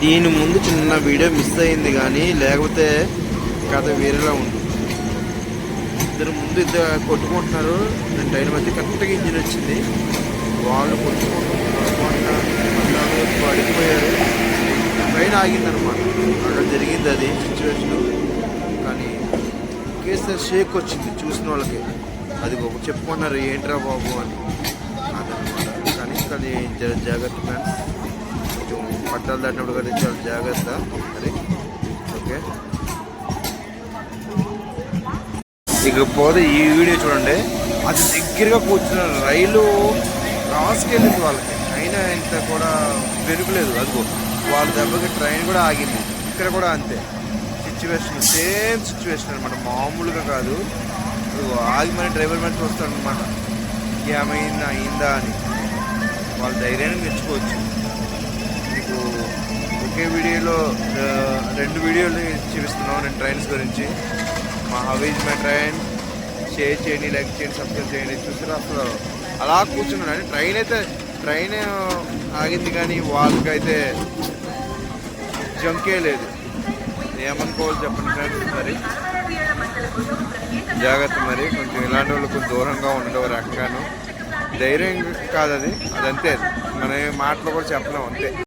దీని ముందు చిన్న వీడియో మిస్ అయింది కానీ లేకపోతే కథ వేరేలా ఉంది. ఇద్దరు ముందు ఇద్దరు కొట్టుకుంటున్నారు. నేను ట్రైన్ మధ్య కరెక్ట్గా ఇంజిన్ వచ్చింది. వాళ్ళు కొట్టుకుంటున్నారు. పడిపోయారు. ట్రైన్ ఆగిందనమాట అక్కడ జరిగింది అది సిచ్యువేషన్ కానీ కేసీఆర్ షేక్ వచ్చింది చూసిన వాళ్ళకి. అది ఒక చెప్పుకున్నారు ఏంట్రా బాబు అని. అదనమాట కానీ కానీ జాగ్రత్త ఫ్రెండ్స్. పట్టాలు దాటినప్పుడు కానీ చాలా జాగ్రత్త. మరి ఓకే. ఇకపోతే ఈ వీడియో చూడండి. అది దగ్గరగా కూర్చున్న రైలు రాసుకెళ్ళింది వాళ్ళకి. అయినా ఇంత కూడా పెరుగులేదు. అదిగో వాళ్ళ దెబ్బకి ట్రైన్ కూడా ఆగింది. ఇక్కడ కూడా అంతే. సిచ్యువేషన్ సేమ్ సిచ్యువేషన్ అనమాట మామూలుగా కాదు. అదిగో ఆగి మరి డ్రైవర్ మీద చూస్తాడు అనమాట ఏమైందా అయిందా అని. వాళ్ళ ధైర్యాన్ని మెచ్చుకోవచ్చు. ఒకే వీడియోలో రెండు వీడియోలు చూపిస్తున్నాం నేను ట్రైన్స్ గురించి. మా హవీజ్ మై ట్రైన్ షేర్ చేయండి లైక్ చేయండి సబ్స్క్రైబ్ చేయండి చూసారా అసలు. అలా కూర్చున్నాను. అంటే ట్రైన్ అయితే ట్రైన్ ఆగింది కానీ వాళ్ళకైతే జంకే లేదు. ఏమనుకోవాలి చెప్పండి ఫ్రెండ్స్ మరి? జాగ్రత్త మరి. కొంచెం ఇలాంటి వాళ్ళు కొంచెం దూరంగా ఉండడం రకంగాను ధైర్యం కాదు అది. అదంతే. మన మాటలు కూడా చెప్పలేము అంతే.